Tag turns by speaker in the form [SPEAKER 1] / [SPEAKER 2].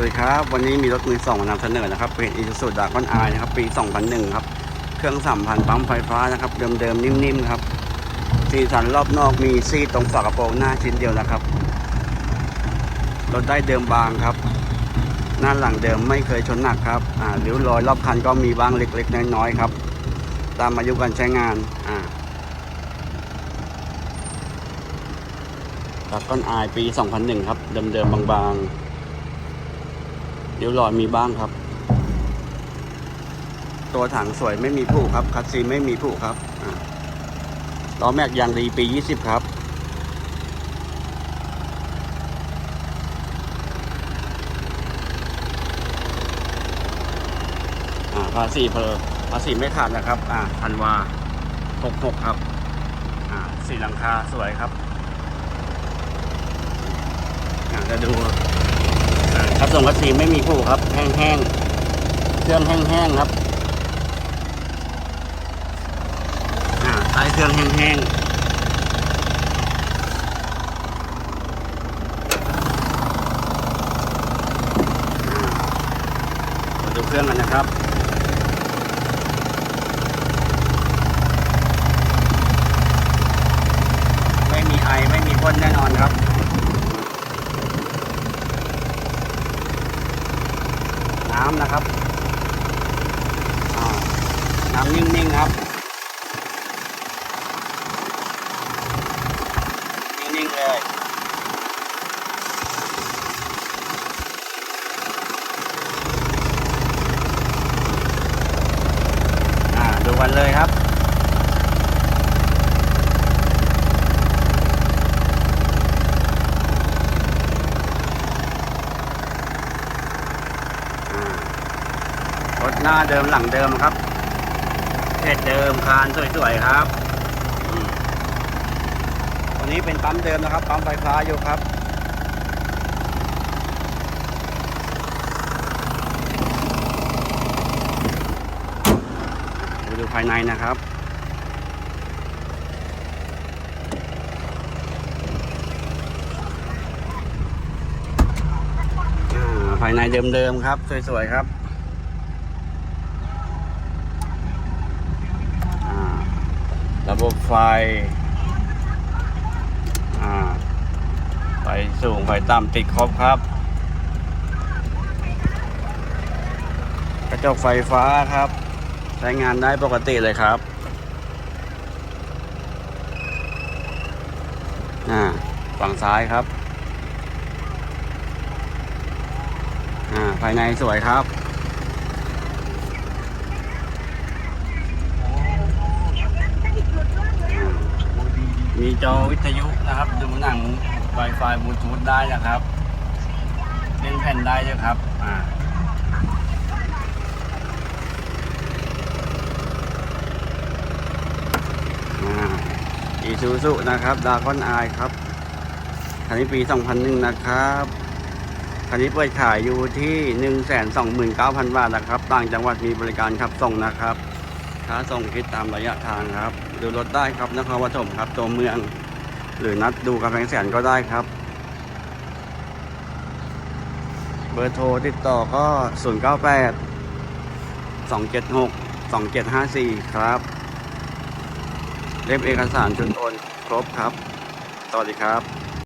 [SPEAKER 1] สวัสดีครับ วันนี้มีรถมือสองมานำเสนอนะครับเป็นอีซูซูดากอนไอนะครับ ปี 2001 ครับ เครื่อง3,000ปั๊มไฟฟ้านะครับ เดิมๆ นิ่มๆ ครับ สีสันรอบนอกมีซีดตรงฝากระโปรงหน้าชิ้นเดียวนะครับ รถได้เดิมบางครับ หน้าหลังเดิมไม่เคยชนหนักครับ อ่าริ้วรอยรอบคันก็มีบ้างเล็กๆ น้อยๆ ครับ ตามอายุการใช้งาน อ่าดากอนไอปี 2001 ครับ เดิมๆ บางๆ เดี๋ยวรอยมีบ้างครับ ตัวถังสวยไม่มีผุครับ คัดซีไม่มีผุครับล้อแม็กยางดีปี 20 ครับอ่าภาษีเพอภาษีไม่ขาดนะครับ อ่าพันวา66ครับ อ่าสีหลังคาสวยครับ อยากจะดู ครับส่งกระสีไม่มีผู้ครับ แห้งๆ เครื่องแห้งๆครับอ่าใช้เครื่องแห้งๆมาดูเครื่องกันนะครับ ไม่มีไอไม่มีพ่นแน่นอนครับ น้ำนะครับน้ำนิ่งๆครับนิ่งๆเลยอ่าดูกันเลยครับ อ่ารถห น้าเดิมหลังเดิมครับเพศเดิมคานสวยๆครับตัวนี้เป็นปั๊มเดิมนะครับ ปั๊มไฟฟ้าอยู่ครับมาดูภายในนะครับภายในเดิมๆครับ สวยๆครับอ่า ระบบไฟไฟสูงไฟต่ำติดครบครับ กระจกไฟฟ้าครับ ใช้งานได้ปกติเลยครับฝั่งซ้ายครับ ภายในสวยครับ มีจอวิทยุนะครับ ดูหนัง Wi-Fi บลูทูธได้นะครับเล่นแผ่นได้ด้วยครับอ่าอีซูซุนะครับดาคอนไอครับคันนี้ปี 2001 นะครับคันนี้เปิดขายอยู่ที่ 129,000 บาทนะครับ ต่างจังหวัดมีบริการขับส่งนะครับ ค่าส่งคิดตามระยะทางครับดูรถได้ครับนครปฐมครับตัวเมือง หรือนัดดูกำแพงแสนก็ได้ครับ เบอร์โทรติดต่อก็ 098 276 2754 ครับเล่มเอกสารชุดโอนครบครับ สวัสดีครับ